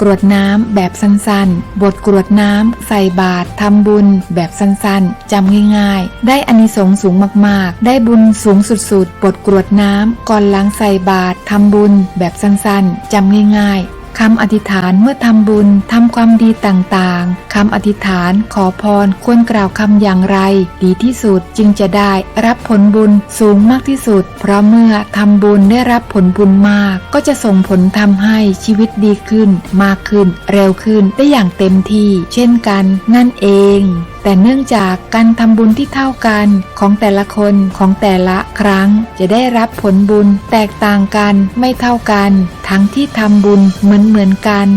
กรวดน้ำแบบสั้นๆ บทกรวดน้ำใส่บาตรทำบุญแบบสั้นๆจำง่ายๆ ได้อานิสงส์สูงมากๆ ได้บุญสูงสุดๆ บทกรวดน้ำก่อนล้างใส่บาตรทำบุญแบบสั้นๆจำง่ายๆ คำอธิษฐานเมื่อทำบุญทำความดีต่างๆ คำอธิษฐานขอพรควรกล่าวคำอย่างไร ดีที่สุดจึงจะได้รับผลบุญสูงมากที่สุด เพราะเมื่อทำบุญได้รับผลบุญมาก ก็จะส่งผลทำให้ชีวิตดีขึ้น มากขึ้น เร็วขึ้นได้อย่างเต็มที่ เช่นกัน นั่นเองแต่เนื่องจากการทำบุญที่เท่ากันของแต่ละคนของแต่ละครั้ง จะได้รับผลบุญแตกต่างกันไม่เท่ากัน ทั้งที่ทำบุญเหมือนเหมือนๆกัน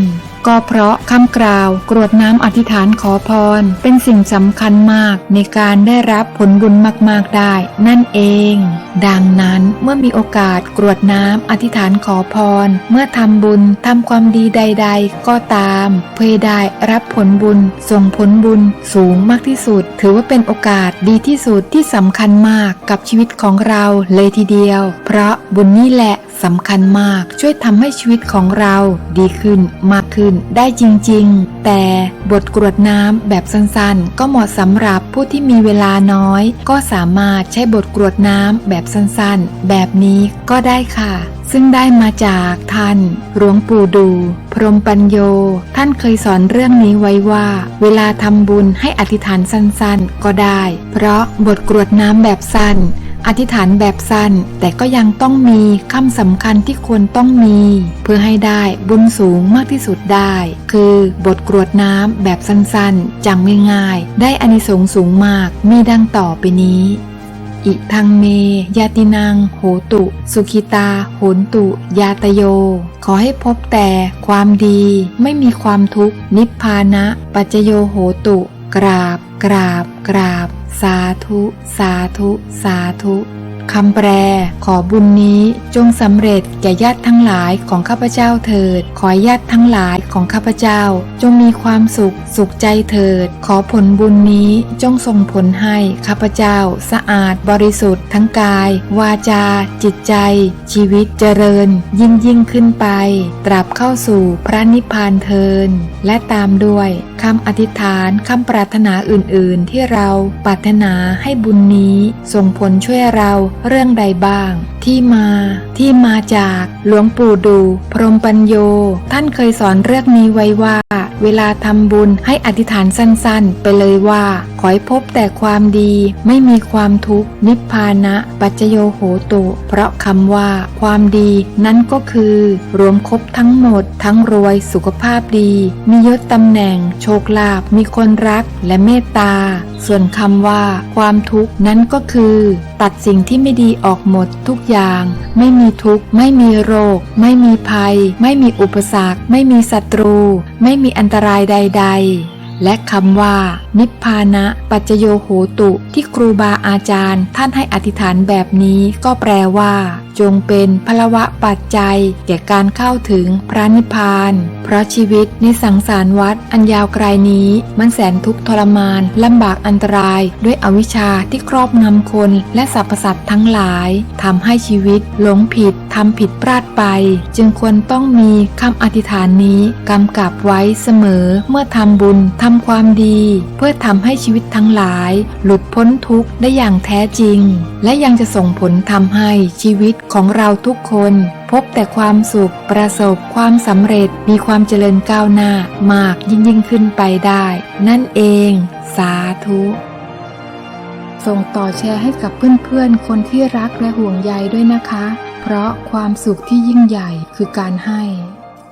ก็เพราะคำกล่าวกรวดน้ำอธิษฐานขอพร เป็นสิ่งสำคัญมากในการได้รับผลบุญมากๆได้ นั่นเอง ดังนั้นเมื่อมีโอกาสกรวดน้ำอธิษฐานขอพร เมื่อทำบุญทำความดีใด ๆ ก็ตาม เพื่อได้รับผลบุญ ส่งผลบุญสูงมากที่สุด ถือว่าเป็นโอกาสดีที่สุดที่สำคัญมากกับชีวิตของเราเลยทีเดียว เพราะบุญนี่แหละสำคัญมากช่วยทำให้ชีวิตของเราดีขึ้นมาก ขึ้นได้จริง ๆ แต่บทกรวดน้ำแบบสั้นๆ ก็เหมาะสำหรับผู้ที่มีเวลาน้อย ก็สามารถใช้บทกรวดน้ำแบบสั้นๆ แบบนี้ก็ได้ค่ะซึ่งได้มาจากท่านหลวงปู่ดู พรหมปัญโย ท่านเคยสอนเรื่องนี้ไว้ว่า เวลาทำบุญให้อธิษฐานสั้นๆ ก็ได้ เพราะบทกรวดน้ำแบบสั้น อธิษฐานแบบสั้น แต่ก็ยังต้องมีคำสำคัญที่ควรต้องมี เพื่อให้ได้บุญสูงมากที่สุดได้ คือบทกรวดน้ำแบบสั้นๆจำง่ายๆ ได้อานิสงส์สูงมากมีดังต่อไปนี้ อิทังเม ยาตินังโหตุ สุขิตาโหนตุ ยาตโย ขอให้พบแต่ความดีไม่มีความทุกข์ นิพพานะ ปัจโยโหตุ กราบ กราบ กราบ สาธุ สาธุ สาธุ คำแปลขอบุญนี้จงสำเร็จแก่ญาติทั้งหลายของข้าพเจ้าเถิด ขอญาติทั้งหลายของข้าพเจ้า จงมีความสุขสุขใจเถิด ขอผลบุญนี้จงส่งผลให้ข้าพเจ้า สะอาดบริสุทธิ์ทั้งกาย วาจา จิตใจ ชีวิตเจริญ ยิ่งยิ่งขึ้นไป ตราบเข้าสู่พระนิพพานเทิน และตามด้วยคำอธิษฐานคำปรารถนาอื่น ๆ ที่เราปรารถนาให้บุญนี้ส่งผลช่วยเราเรื่องใดบ้าง ที่มาที่มาจากหลวงปู่ดู พรหมปัญโย ท่านเคยสอนเรื่องนี้ไว้ว่า เวลาทำบุญให้อธิษฐานสั้นๆ ไปเลยว่า ขอให้พบแต่ความดีไม่มีความทุกข์ นิพพานะ ปัจโยโหตุ เพราะคำว่า ความดีนั่นก็คือ รวมครบทั้งหมด ทั้งรวยสุขภาพดี มียศตำแหน่ง โชคลาภมีคนรักและเมตตา ส่วนคำว่า ความทุกข์นั้นก็คือ ตัดสิ่งที่ไม่ดีออกหมดทุกอย่างไม่มีทุกข์ ไม่มีโรค ไม่มีภัย ไม่มีอุปสรรค ไม่มีศัตรู ไม่มีอันตรายใด ๆ และคำว่า นิพพานะ ปัจโยโหตุ ที่ครูบาอาจารย์ ท่านให้อธิษฐานแบบนี้ก็แปลว่า จงเป็นพลวะปัจจัย แก่การเข้าถึงพระนิพพาน เพราะชีวิตในสังสารวัฏอันยาวไกลนี้ มันแสนทุกข์ทรมานลำบากอันตราย ด้วยอวิชชาที่ครอบงำคน และสรรพสัตว์ทั้งหลายทำให้ชีวิตหลงผิดทำผิดพลาดไป จึงควรต้องมีคำอธิษฐานนี้กำกับไว้เสมอเมื่อทำบุญทำความดีเพื่อทำให้ชีวิตทั้งหลาย หลุดพ้นทุกข์ได้อย่างแท้จริง และยังจะส่งผลทำให้ชีวิตของเราทุกคน พบแต่ความสุข ประสบความสำเร็จมีความเจริญก้าวหน้ามากยิ่งยิ่งขึ้นไปได้ นั่นเอง สาธุส่งต่อแชร์ให้กับเพื่อนๆ คนที่รักและห่วงใยด้วยนะคะ เพราะความสุขที่ยิ่งใหญ่คือการให้